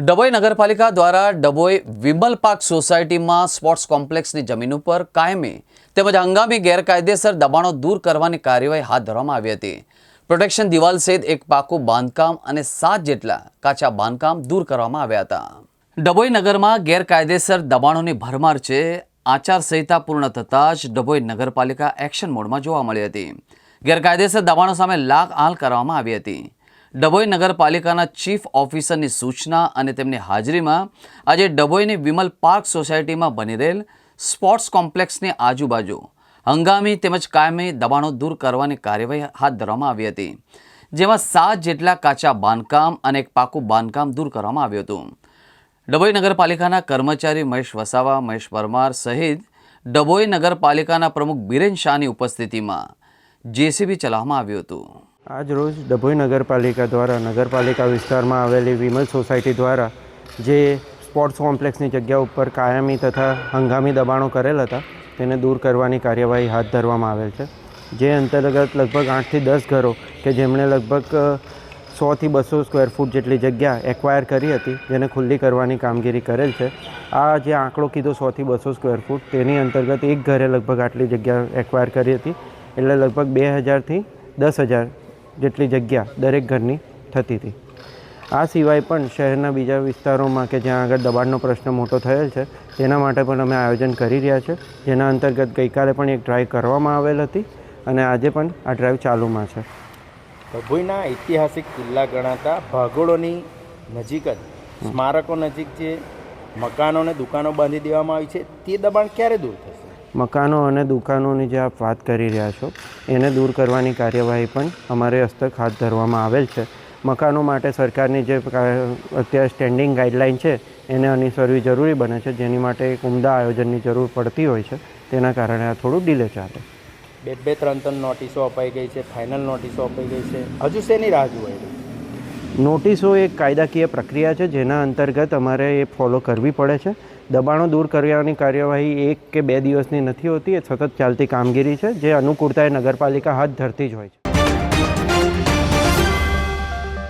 ડભોઈ નગરપાલિકા દ્વારા ડભોઈ વિમલ પાર્ક સોસાયટીમાં સ્પોર્ટ્સ કોમ્પ્લેક્સની જમીન ઉપર કાયમી તેમજ હંગામી ગેરકાયદેસર દબાણો દૂર કરવાની કાર્યવાહી હાથ ધરવામાં આવી હતી. પ્રોટેક્શન દિવાલ સહિત એક પાકું બાંધકામ અને સાત જેટલા કાચા બાંધકામ દૂર કરવામાં આવ્યા હતા. ડભોઈ નગરમાં ગેરકાયદેસર દબાણોની ભરમાર છે. આચારસંહિતા પૂર્ણ થતાં જ ડભોઈ નગરપાલિકા એક્શન મોડમાં જોવા મળી હતી. ગેરકાયદેસર દબાણો સામે લાખ આલ કરવામાં આવી હતી. ડભોઈ નગરપાલિકાના ચીફ ઓફિસરની સૂચના અને તેમની હાજરીમાં આજે ડભોઈની વિમલ પાર્ક સોસાયટીમાં બની રહેલ સ્પોર્ટ્સ કોમ્પ્લેક્સની આજુબાજુ હંગામી તેમજ કાયમી દબાણો દૂર કરવાની કાર્યવાહી હાથ ધરવામાં આવી હતી, જેમાં સાત જેટલા કાચા બાંધકામ અને એક પાકું બાંધકામ દૂર કરવામાં આવ્યું હતું. ડભોઈ નગરપાલિકાના કર્મચારી મહેશ વસાવા, મહેશ પરમાર સહિત ડભોઈ નગરપાલિકાના પ્રમુખ બિરેન શાહની ઉપસ્થિતિમાં જેસીબી ચલાવવામાં આવ્યું હતું. આજ રોજ ડભોઈ નગરપાલિકા દ્વારા, નગરપાલિકા વિસ્તારમાં આવેલી વિમલ સોસાયટી દ્વારા જે સ્પોર્ટ્સ કોમ્પ્લેક્સની જગ્યા ઉપર કાયમી તથા હંગામી દબાણો કરેલ હતા, તેને દૂર કરવાની કાર્યવાહી હાથ ધરવામાં આવેલ છે. જે અંતર્ગત લગભગ આઠથી દસ ઘરો કે જેમણે લગભગ સોથી બસો સ્ક્વેર ફૂટ જેટલી જગ્યા એક્વાયર કરી હતી, જેને ખુલ્લી કરવાની કામગીરી કરેલ છે. આ જે આંકડો કીધો સોથી બસો સ્ક્વેર ફૂટ, તેની અંતર્ગત એક ઘરે લગભગ આટલી જગ્યા એક્વાયર કરી હતી, એટલે લગભગ બે હજારથી દસ હજાર જેટલી જગ્યા દરેક ઘરની થતી હતી. આ સિવાય પણ શહેરના બીજા વિસ્તારોમાં કે જ્યાં આગળ દબાણનો પ્રશ્ન મોટો થયેલ છે તેના માટે પણ અમે આયોજન કરી રહ્યા છે. જેના અંતર્ગત ગઈકાલે પણ એક ડ્રાઈવ કરવામાં આવેલ હતી અને આજે પણ આ ડ્રાઈવ ચાલુમાં છે. ભભોઈના ઐતિહાસિક કિલ્લા ગણાતા ભાગોળોની નજીક જ સ્મારકો નજીક જે મકાનો અને દુકાનો બાંધી દેવામાં આવી છે તે દબાણ ક્યારે દૂર થશે? મકાનો અને દુકાનોની જે આપ વાત કરી રહ્યા છો એને દૂર કરવાની કાર્યવાહી પણ અમારે હસ્તક હાથ ધરવામાં આવેલ છે. મકાનો માટે સરકારની જે અત્યારે સ્ટેન્ડિંગ ગાઈડલાઇન છે, એને અનુસરવી જરૂરી બને છે. જેની માટે એક ઉમદા આયોજનની જરૂર પડતી હોય છે. તેના કારણે આ થોડું ડીલે ચાલે. બે બે ત્રણ ત્રણ નોટિસો અપાઈ ગઈ છે. ફાઇનલ નોટિસો અપાઈ ગઈ છે. હજુ શેની રાહ જોવાઈ રહી? નોટિસો એક કાયદાકીય પ્રક્રિયા છે, જેના અંતર્ગત અમારે એ ફોલો કરવી પડે છે. દબાણો દૂર કરવાની કાર્યવાહી એક કે બે દિવસની નથી હોતી, એ સતત ચાલતી કામગીરી છે, જે અનુકૂળતાએ નગરપાલિકા હાથ ધરતી જ હોય છે.